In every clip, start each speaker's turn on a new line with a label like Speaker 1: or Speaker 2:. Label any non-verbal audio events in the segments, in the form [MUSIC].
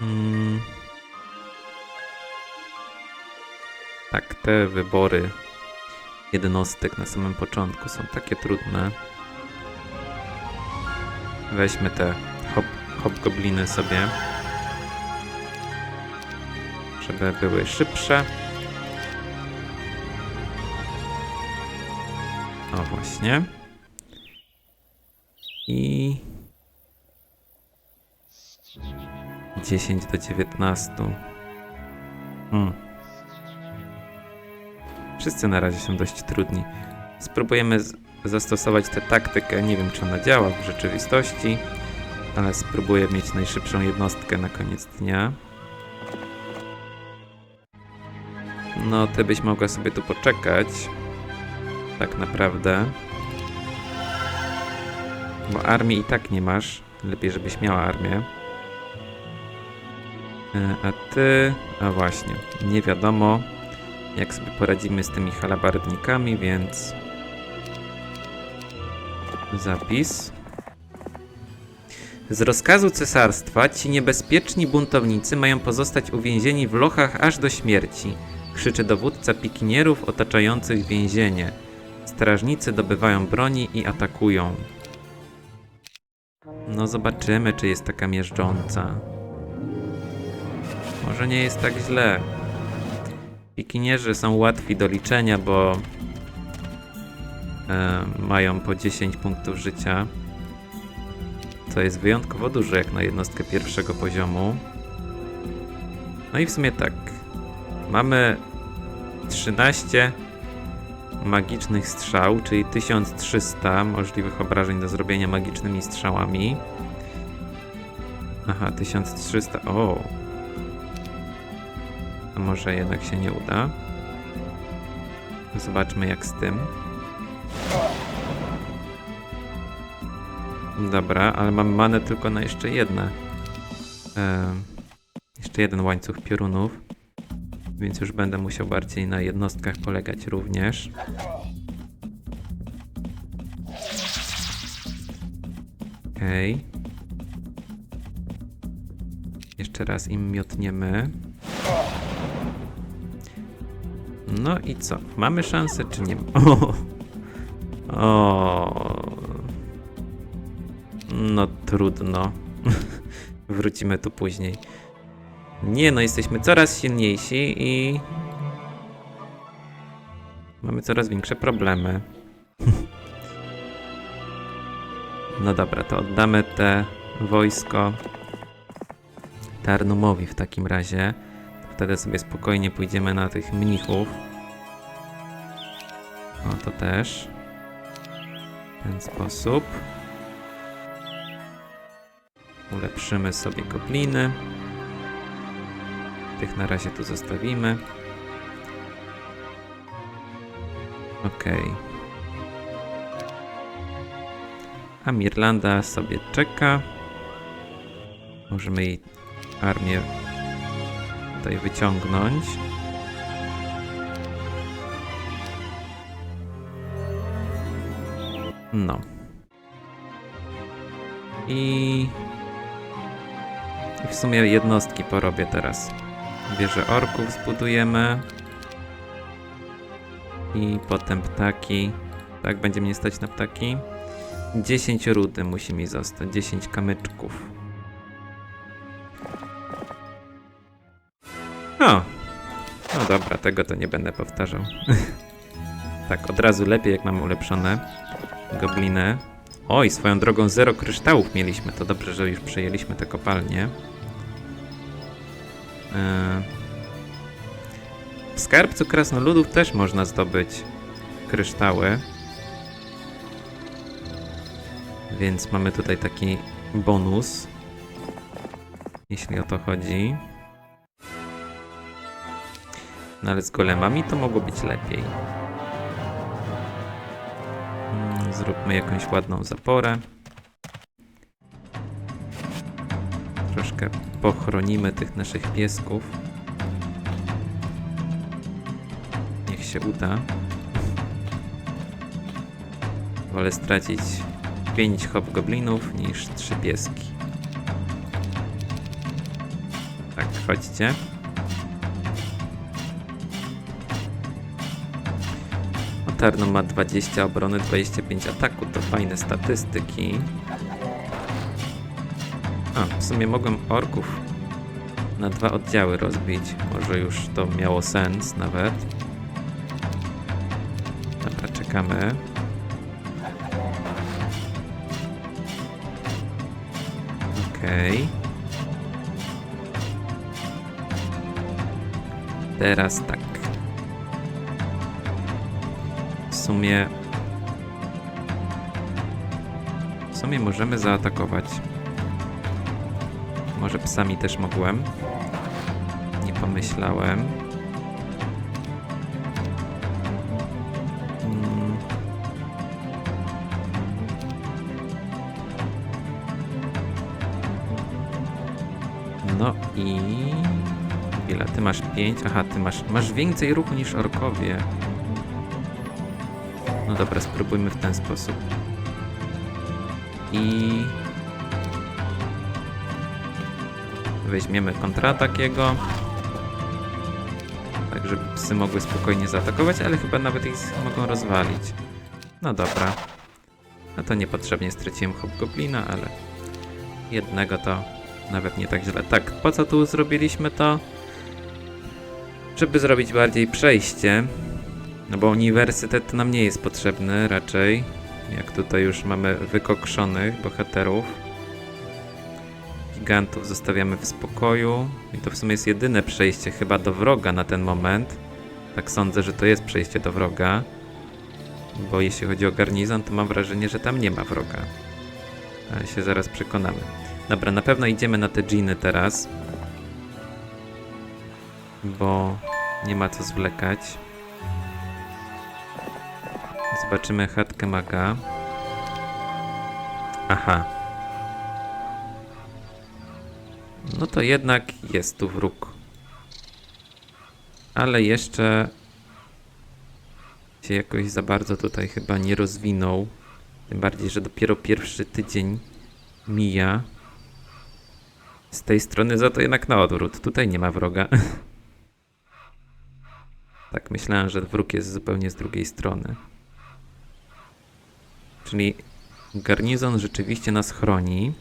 Speaker 1: Mm. Tak, te wybory jednostek na samym początku są takie trudne. Weźmy te hop, hobgobliny sobie, żeby były szybsze. O, właśnie. I 10 do 19. Hmm. Wszyscy na razie są dość trudni. Spróbujemy zastosować tę taktykę. Nie wiem, czy ona działa w rzeczywistości, ale spróbuję mieć najszybszą jednostkę na koniec dnia. No, ty byś mogła sobie tu poczekać. Tak naprawdę. Bo armii i tak nie masz. Lepiej, żebyś miała armię. E, A ty. A właśnie, nie wiadomo, jak sobie poradzimy z tymi halabardnikami, więc. Zapis. Z rozkazu cesarstwa ci niebezpieczni buntownicy mają pozostać uwięzieni w lochach aż do śmierci, krzyczy dowódca pikinierów otaczających więzienie. Strażnicy dobywają broni i atakują. No zobaczymy, czy jest taka miażdżąca. Może nie jest tak źle. Pikinierzy są łatwi do liczenia, bo e, mają po 10 punktów życia. Co jest wyjątkowo dużo jak na jednostkę pierwszego poziomu. No i w sumie tak. Mamy 13 magicznych strzał, czyli 1300 możliwych obrażeń do zrobienia magicznymi strzałami. Aha, 1300. O. Może jednak się nie uda? Zobaczmy jak z tym. Dobra, ale mam manę tylko na jeszcze jedne. Em, jeszcze jeden łańcuch piorunów. Więc już będę musiał bardziej na jednostkach polegać również. Okej. Jeszcze raz im miotniemy. No i co? Mamy szansę czy nie? [LAUGHS] O! o. No trudno. [LAUGHS] Wrócimy tu później. Nie no, jesteśmy coraz silniejsi i... Mamy coraz większe problemy. [LAUGHS] no dobra, to oddamy te wojsko Tarnumowi w takim razie. Wtedy sobie spokojnie pójdziemy na tych mnichów. O, to też. W ten sposób. Ulepszymy sobie gobliny. Tych na razie tu zostawimy. Okej. A Mirlanda sobie czeka. Możemy jej armię tutaj wyciągnąć. No. I... I w sumie jednostki porobię teraz. Wieżę orków zbudujemy. I potem ptaki. Tak, będzie mnie stać na ptaki. 10 rudy musi mi zostać, 10 kamyczków. Dobra, tego to nie będę powtarzał. [LAUGHS] tak, od razu lepiej, jak mam ulepszone gobliny. Oj, swoją drogą zero kryształów mieliśmy. To dobrze, że już przejęliśmy te kopalnie. Yy. W skarbcu krasnoludów też można zdobyć kryształy. Więc mamy tutaj taki bonus, jeśli o to chodzi. No ale z golemami to mogło być lepiej. Mm, Zróbmy jakąś ładną zaporę. Troszkę pochronimy tych naszych piesków. Niech się uda. Wolę stracić 5 hobgoblinów niż 3 pieski. Tak, chodźcie. Otarno ma 20 obrony, 25 ataku, to fajne statystyki. A, w sumie mogłem orków na dwa oddziały rozbić. Może już to miało sens nawet. Dobra, czekamy. Okej. Teraz tak. Sumie. W sumie możemy zaatakować. Może psami też mogłem. Nie pomyślałem. Mm. No i... Ile? Ty masz 5? Aha, ty masz, masz więcej ruchu niż orkowie. Dobra, spróbujmy w ten sposób. I... Weźmiemy kontratak jego. Tak, żeby psy mogły spokojnie zaatakować, ale chyba nawet ich mogą rozwalić. No dobra. No to niepotrzebnie straciłem hobgoblina, ale jednego to nawet nie tak źle. Tak, po co tu zrobiliśmy to? Żeby zrobić bardziej przejście. No bo uniwersytet nam nie jest potrzebny raczej. Jak tutaj już mamy wykokszonych bohaterów. Gigantów zostawiamy w spokoju. I to w sumie jest jedyne przejście chyba do wroga na ten moment. Tak sądzę, że to jest przejście do wroga. Bo jeśli chodzi o garnizon, to mam wrażenie, że tam nie ma wroga. Ale się zaraz przekonamy. Dobra, na pewno idziemy na te dżiny teraz. Bo nie ma co zwlekać. Zobaczymy chatkę maga. Aha. No to jednak jest tu wróg. Ale jeszcze się jakoś za bardzo tutaj chyba nie rozwinął. Tym bardziej, że dopiero pierwszy tydzień mija. Z tej strony za to jednak na odwrót. Tutaj nie ma wroga. [LAUGHS] tak, myślałem, że wróg jest zupełnie z drugiej strony. Czyli garnizon rzeczywiście nas chroni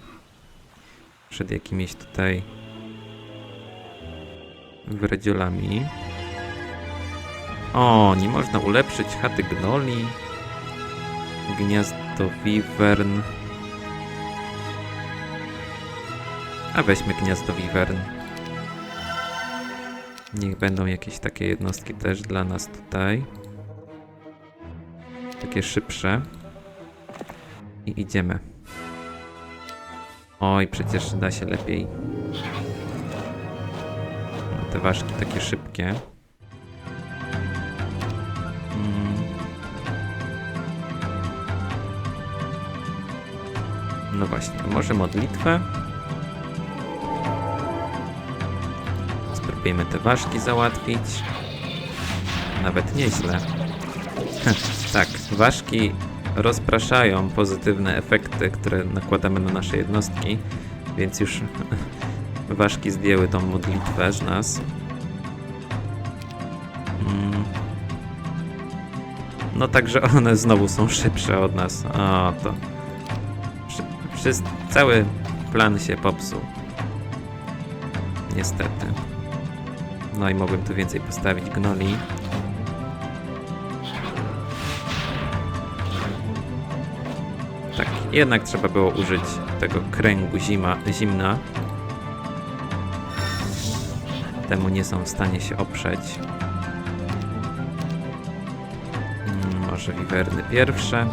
Speaker 1: przed jakimiś tutaj wredziolami. O, nie można ulepszyć chaty gnoli. Gniazdo wiwern. A weźmy gniazdo wiwern. Niech będą jakieś takie jednostki też dla nas tutaj. Takie szybsze. I idziemy. Oj, przecież da się lepiej. Te ważki takie szybkie. Mm. No właśnie, może modlitwę? Spróbujemy te ważki załatwić. Nawet nieźle. [LAUGHS] tak, ważki rozpraszają pozytywne efekty, które nakładamy na nasze jednostki, więc już [LAUGHS] ważki zdjęły tą modlitwę z nas. Mm. No także [LAUGHS] one znowu są szybsze od nas. O, to... Wszyscy, cały plan się popsuł. Niestety. No i mogłem tu więcej postawić gnoli. Jednak trzeba było użyć tego kręgu zima, zimna. Temu nie są w stanie się oprzeć. Mm, Może wiwerny pierwsze.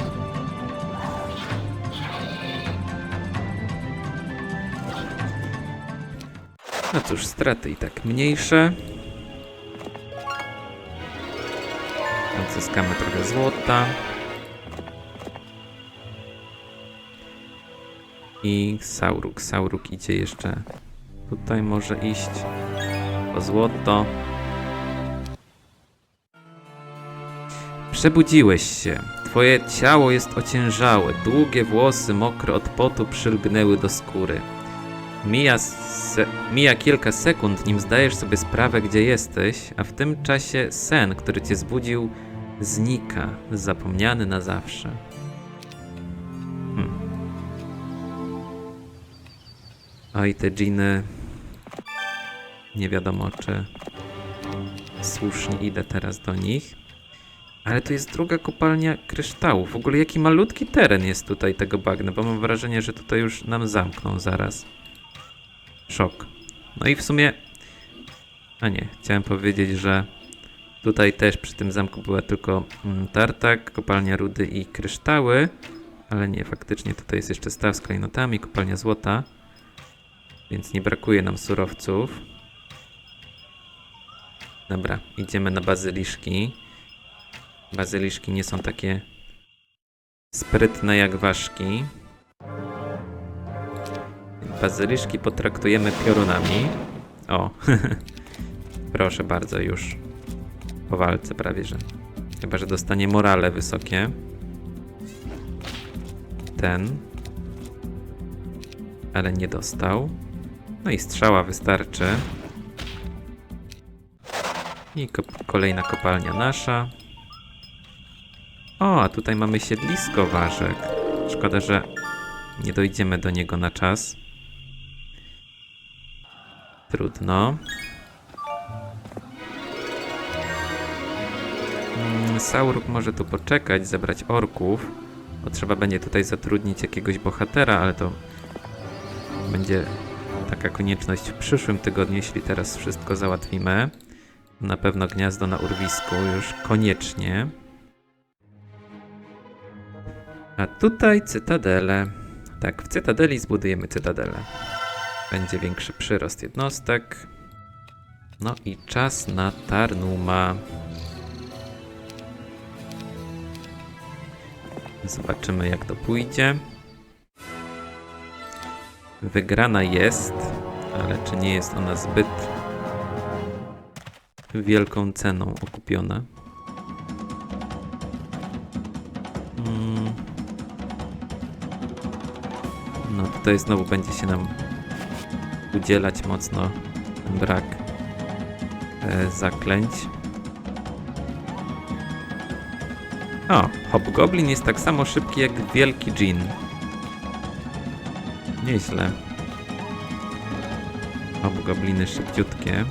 Speaker 1: No cóż, straty i tak mniejsze. Odzyskamy trochę złota. I Sauruk. Sauruk idzie jeszcze tutaj może iść po złoto. Przebudziłeś się. Twoje ciało jest ociężałe. Długie włosy, mokre od potu, przylgnęły do skóry. Mija, se, mija kilka sekund, nim zdajesz sobie sprawę, gdzie jesteś, a w tym czasie sen, który cię zbudził, znika, zapomniany na zawsze. Oj, te dżiny. Nie wiadomo, czy słusznie idę teraz do nich. Ale tu jest druga kopalnia kryształów. W ogóle jaki malutki teren jest tutaj tego bagna, bo mam wrażenie, że tutaj już nam zamkną zaraz. Szok. No i w sumie... A nie, chciałem powiedzieć, że tutaj też przy tym zamku była tylko mm, tartak, kopalnia rudy i kryształy. Ale nie, faktycznie tutaj jest jeszcze staw z klejnotami, kopalnia złota. Więc nie brakuje nam surowców. Dobra, idziemy na bazyliszki. Bazyliszki nie są takie sprytne jak ważki. Bazyliszki potraktujemy piorunami. O, [LAUGHS] proszę bardzo, już po walce prawie, że. Chyba, że dostanie morale wysokie. Ten. Ale nie dostał. No i strzała wystarczy. I kolejna kopalnia nasza. O, a tutaj mamy siedlisko ważek. Szkoda, że nie dojdziemy do niego na czas. Trudno. Mm, Sauruk może tu poczekać, zebrać orków. Bo trzeba będzie tutaj zatrudnić jakiegoś bohatera, ale to będzie taka konieczność w przyszłym tygodniu, jeśli teraz wszystko załatwimy. Na pewno gniazdo na urwisku już koniecznie. A tutaj cytadele. Tak, w cytadeli zbudujemy cytadelę. Będzie większy przyrost jednostek. No i czas na Tarnuma. Zobaczymy jak to pójdzie. Wygrana jest, ale czy nie jest ona zbyt wielką ceną okupiona? Mm. No tutaj znowu będzie się nam udzielać mocno brak e, zaklęć. O, Hobgoblin jest tak samo szybki jak wielki dżin. Nieźle. Hobgobliny szybciutkie.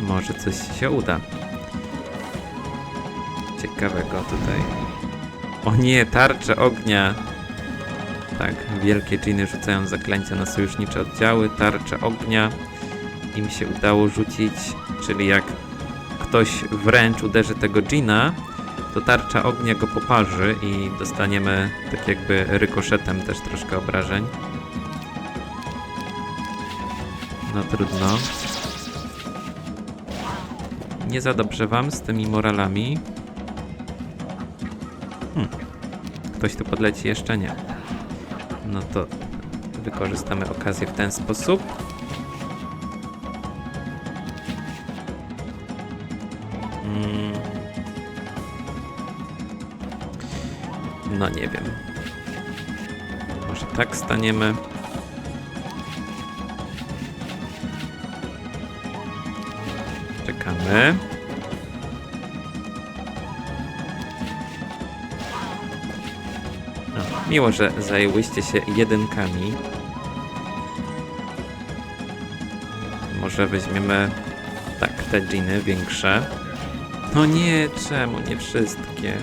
Speaker 1: Może coś się uda. Ciekawego tutaj. O nie, tarcze ognia. Tak, wielkie dżiny rzucają zaklęcia na sojusznicze oddziały, tarcze ognia. Im się udało rzucić, czyli jak ktoś wręcz uderzy tego dżina, to tarcza ognia go poparzy i dostaniemy tak jakby rykoszetem też troszkę obrażeń. No trudno. Nie za dobrze wam z tymi moralami. Hmm. Ktoś tu podleci? Jeszcze nie. No to wykorzystamy okazję w ten sposób. Mm. No nie wiem. Może tak staniemy. Czekamy. No, miło, że zajęłyście się jedynkami. Może weźmiemy tak, te dżiny większe. No nie, czemu nie wszystkie?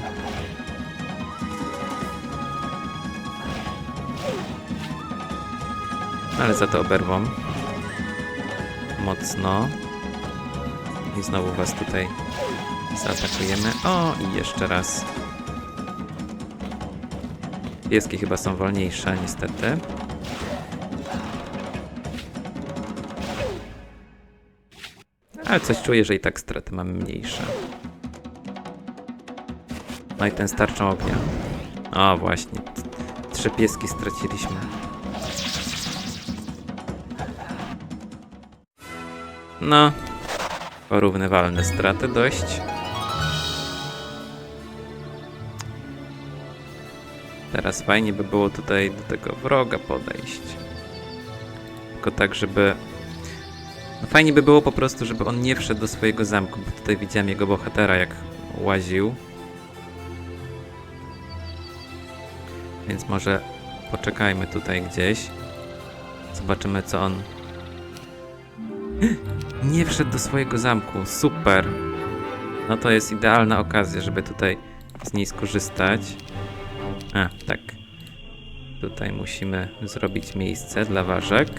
Speaker 1: Ale za to oberwą. Mocno. I znowu was tutaj zaatakujemy. O, i jeszcze raz. Pieski chyba są wolniejsze, niestety. Ale coś czuję, że i tak straty mamy mniejsze. No i ten starczą ognia. O, właśnie. Trzy pieski straciliśmy. No. Porównywalne straty dość. Teraz fajnie by było tutaj do tego wroga podejść. Tylko tak, żeby... No fajnie by było po prostu, żeby on nie wszedł do swojego zamku, bo tutaj widziałem jego bohatera jak łaził. Więc może poczekajmy tutaj gdzieś. Zobaczymy co on... Nie wszedł do swojego zamku, super! No to jest idealna okazja, żeby tutaj z niej skorzystać. A, tak. Tutaj musimy zrobić miejsce dla ważek.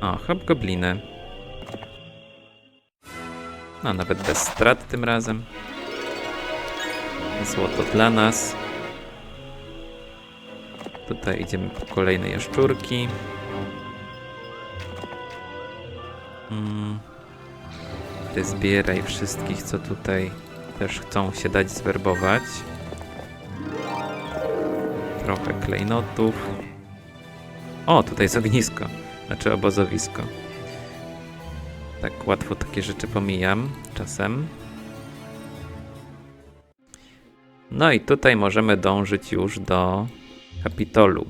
Speaker 1: O, hobgobliny. No, nawet bez strat tym razem. Złoto dla nas. Tutaj idziemy po kolejne jaszczurki. Zbieraj wszystkich, co tutaj też chcą się dać zwerbować. Trochę klejnotów. O, tutaj jest ognisko. Znaczy obozowisko. Tak łatwo takie rzeczy pomijam czasem. No i tutaj możemy dążyć już do Kapitolu.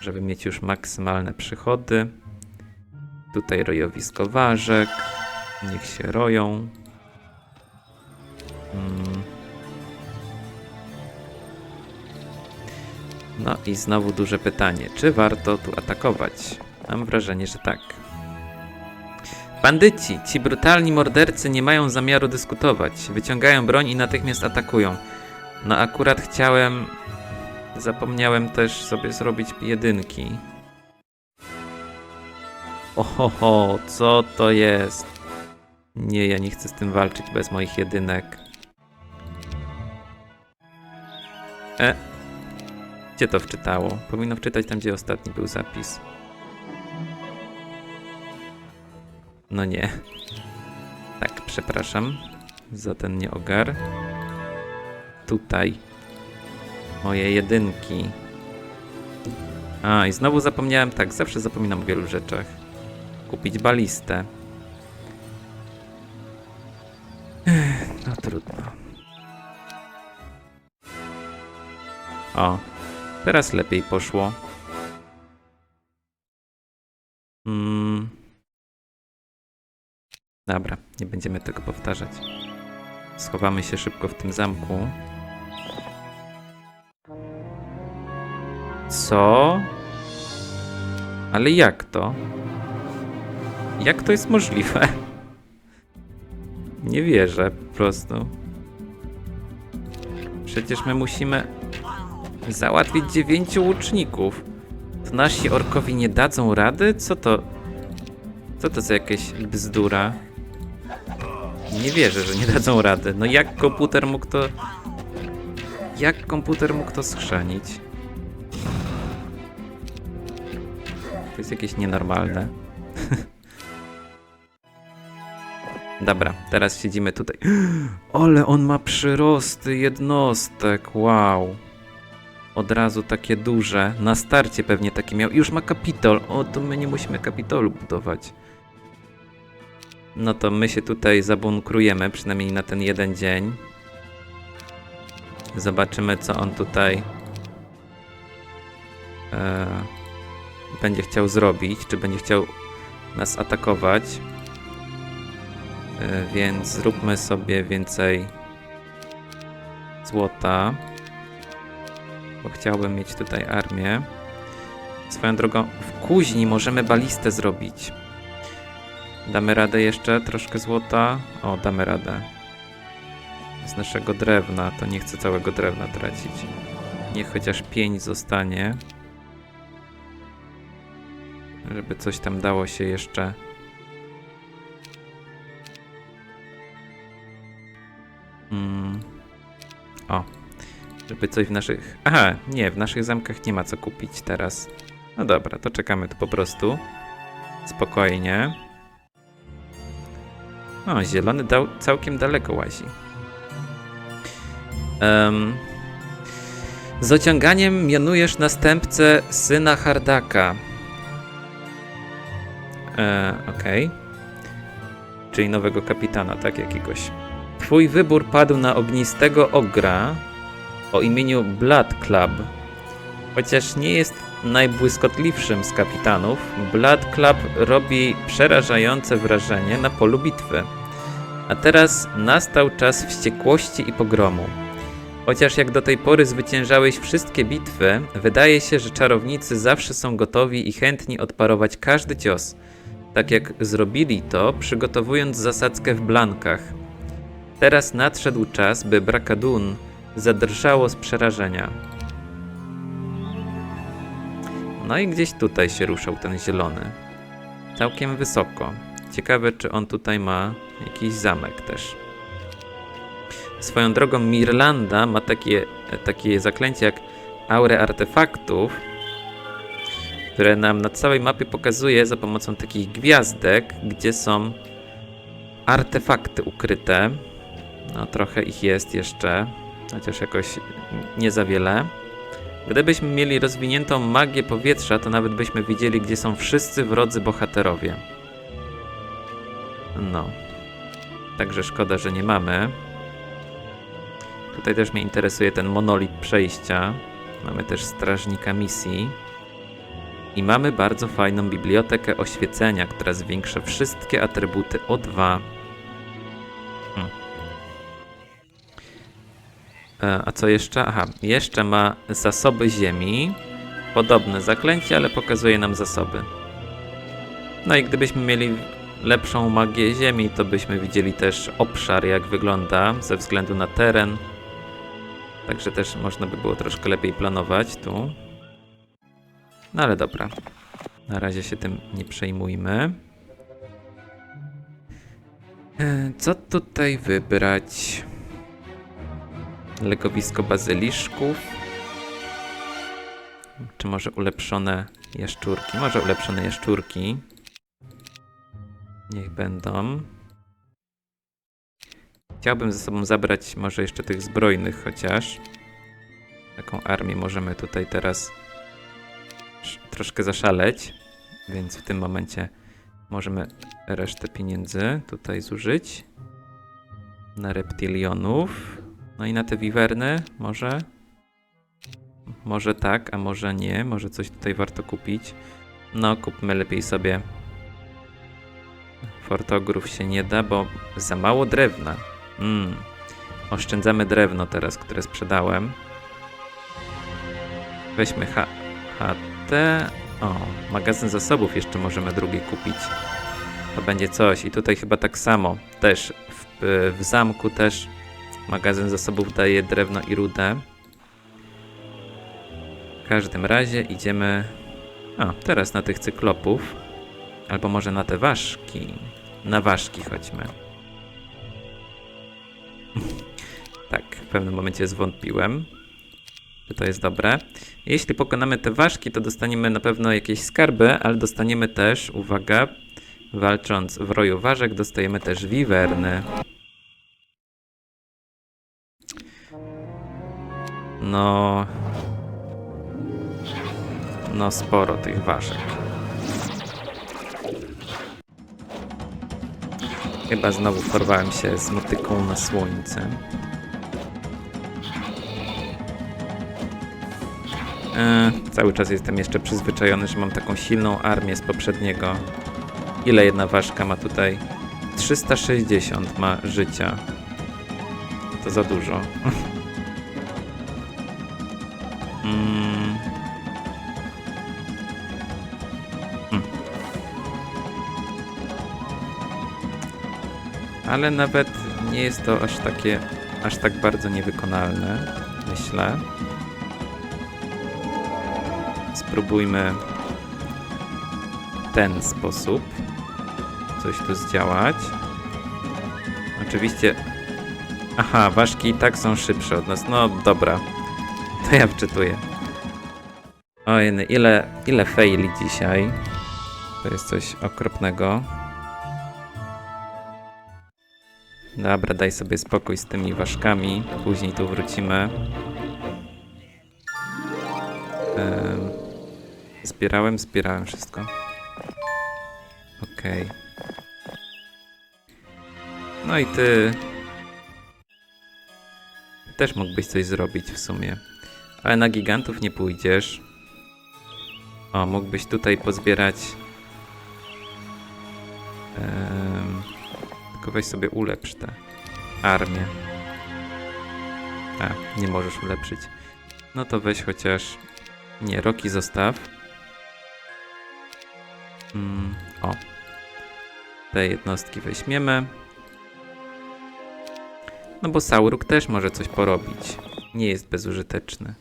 Speaker 1: Żeby mieć już maksymalne przychody. Tutaj rojowisko ważek. Niech się roją. Mm. No i znowu duże pytanie. Czy warto tu atakować? Mam wrażenie, że tak. Bandyci, ci brutalni mordercy nie mają zamiaru dyskutować. Wyciągają broń i natychmiast atakują. No akurat chciałem... Zapomniałem też sobie zrobić jedynki. Ohoho, co to jest? Nie, ja nie chcę z tym walczyć bez moich jedynek. E. Gdzie to wczytało? Powinno wczytać tam, gdzie ostatni był zapis. No nie. Tak, przepraszam za ten nieogar. Tutaj. Moje jedynki. A, i znowu zapomniałem, tak, zawsze zapominam o wielu rzeczach. Kupić balistę. No trudno. O, teraz lepiej poszło. Mm. Dobra, nie będziemy tego powtarzać. Schowamy się szybko w tym zamku. Co? Ale jak to? Jak to jest możliwe? Nie wierzę po prostu. Przecież my musimy załatwić dziewięciu łuczników. To nasi orkowi nie dadzą rady? Co to? Co to za jakieś bzdura? Nie wierzę, że nie dadzą rady. No jak komputer mógł to... Jak komputer mógł to schrzanić? To jest jakieś nienormalne. Dobra, teraz siedzimy tutaj. [GASPS] Ale on ma przyrosty jednostek, wow. Od razu takie duże. Na starcie pewnie takie miał. Już ma kapitol. O, to my nie musimy kapitolu budować. No to my się tutaj zabunkrujemy, przynajmniej na ten jeden dzień. Zobaczymy, co on tutaj e, będzie chciał zrobić. Czy będzie chciał nas atakować. E, więc zróbmy sobie więcej złota. Bo chciałbym mieć tutaj armię. Swoją drogą, w kuźni możemy balistę zrobić. Damy radę jeszcze troszkę złota? O, damy radę. Z naszego drewna, to nie chcę całego drewna tracić. Niech chociaż 5 zostanie. Żeby coś tam dało się jeszcze. Mm. O. Żeby coś w naszych. Aha, nie, w naszych zamkach nie ma co kupić teraz. No dobra, to czekamy tu po prostu. Spokojnie. O, zielony dał całkiem daleko łazi. Um, z ociąganiem mianujesz następcę syna Hardaka. E, Okej. Czyli nowego kapitana, tak? Jakiegoś. Twój wybór padł na ognistego ogra o imieniu Blood Club. Chociaż nie jest najbłyskotliwszym z kapitanów, Blood Club robi przerażające wrażenie na polu bitwy. A teraz nastał czas wściekłości i pogromu. Chociaż jak do tej pory zwyciężałeś wszystkie bitwy, wydaje się, że czarownicy zawsze są gotowi i chętni odparować każdy cios. Tak jak zrobili to, przygotowując zasadzkę w blankach. Teraz nadszedł czas, by Brakadun zadrżało z przerażenia. No i gdzieś tutaj się ruszał ten zielony. Całkiem wysoko. Ciekawe, czy on tutaj ma jakiś zamek też. Swoją drogą Mirlanda ma takie, takie zaklęcie jak aurę artefaktów, które nam na całej mapie pokazuje za pomocą takich gwiazdek, gdzie są artefakty ukryte. No trochę ich jest jeszcze, chociaż jakoś nie za wiele. Gdybyśmy mieli rozwiniętą magię powietrza, to nawet byśmy widzieli, gdzie są wszyscy wrodzy bohaterowie. No. Także szkoda, że nie mamy. Tutaj też mnie interesuje ten monolit przejścia. Mamy też strażnika misji. I mamy bardzo fajną bibliotekę oświecenia, która zwiększa wszystkie atrybuty o 2. A co jeszcze? Aha, jeszcze ma zasoby ziemi. Podobne zaklęcie, ale pokazuje nam zasoby. No i gdybyśmy mieli lepszą magię ziemi, to byśmy widzieli też obszar, jak wygląda, ze względu na teren. Także też można by było troszkę lepiej planować tu. No ale dobra. Na razie się tym nie przejmujmy. E, Co tutaj wybrać? Legowisko bazyliszków. Czy może ulepszone jaszczurki? Może ulepszone jaszczurki. Niech będą. Chciałbym ze sobą zabrać może jeszcze tych zbrojnych chociaż. Taką armię możemy tutaj teraz sz- troszkę zaszaleć, więc w tym momencie możemy resztę pieniędzy tutaj zużyć. Na reptilionów. No i na te wiwerny może? Może tak, a może nie. Może coś tutaj warto kupić. No, kupmy lepiej sobie. Fortogrów się nie da, bo za mało drewna. Mm. Oszczędzamy drewno teraz, które sprzedałem. Weźmy H HT. O, magazyn zasobów jeszcze możemy drugi kupić. To będzie coś. I tutaj chyba tak samo. Też w, w zamku też magazyn zasobów daje drewno i rudę. W każdym razie idziemy... A, teraz na tych cyklopów. Albo może na te ważki. Na ważki chodźmy. [LAUGHS] tak, w pewnym momencie zwątpiłem, że to jest dobre. Jeśli pokonamy te ważki, to dostaniemy na pewno jakieś skarby, ale dostaniemy też, uwaga, walcząc w roju ważek, dostajemy też wiwerny. No... No sporo tych ważek. Chyba znowu porwałem się z motyką na słońce. E, cały czas jestem jeszcze przyzwyczajony, że mam taką silną armię z poprzedniego. Ile jedna ważka ma tutaj? 360 ma życia. To za dużo. [LAUGHS] Ale nawet nie jest to aż takie, aż tak bardzo niewykonalne, myślę. Spróbujmy ten sposób coś tu zdziałać. Oczywiście. Aha, ważki i tak są szybsze od nas. No dobra, to ja wczytuję. Ojej, ile, ile faili dzisiaj. To jest coś okropnego. Dobra, daj sobie spokój z tymi ważkami. Później tu wrócimy. Em, zbierałem, zbierałem wszystko. Okej. No i ty. też mógłbyś coś zrobić w sumie. Ale na gigantów nie pójdziesz. O, mógłbyś tutaj pozbierać. Em, tylko weź sobie ulepsz tę armię. A, nie możesz ulepszyć. No to weź chociaż. Nie, roki zostaw. Mm, o. Te jednostki weźmiemy. No bo Sauruk też może coś porobić. Nie jest bezużyteczny.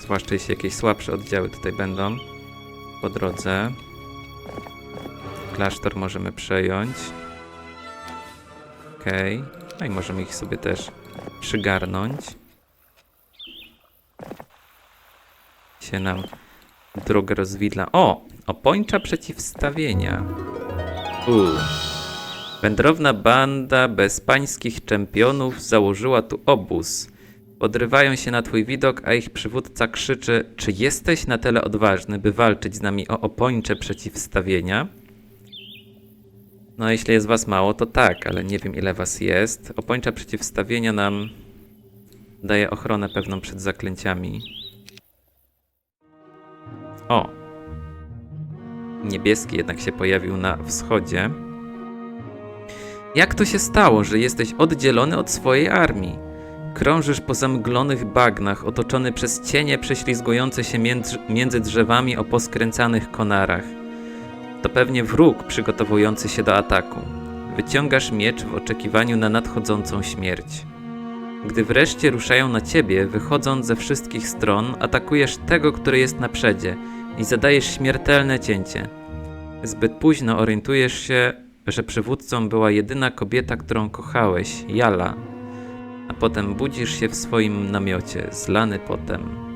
Speaker 1: Zwłaszcza jeśli jakieś słabsze oddziały tutaj będą po drodze. Klasztor możemy przejąć. Okej. No i możemy ich sobie też przygarnąć. Się nam drogę rozwidla. O! Opończa przeciwstawienia. Uuu. Wędrowna banda bezpańskich czempionów założyła tu obóz. Podrywają się na twój widok, a ich przywódca krzyczy: Czy jesteś na tyle odważny, by walczyć z nami o opończe przeciwstawienia? No, jeśli jest was mało, to tak, ale nie wiem ile was jest. Opończa przeciwstawienia nam daje ochronę pewną przed zaklęciami. O! Niebieski jednak się pojawił na wschodzie. Jak to się stało, że jesteś oddzielony od swojej armii? Krążysz po zamglonych bagnach, otoczony przez cienie prześlizgujące się między, drzewami o poskręcanych konarach. To pewnie wróg przygotowujący się do ataku. Wyciągasz miecz w oczekiwaniu na nadchodzącą śmierć. Gdy wreszcie ruszają na ciebie, wychodząc ze wszystkich stron, atakujesz tego, który jest na przedzie i zadajesz śmiertelne cięcie. Zbyt późno orientujesz się, że przywódcą była jedyna kobieta, którą kochałeś, Jala. A potem budzisz się w swoim namiocie, zlany potem.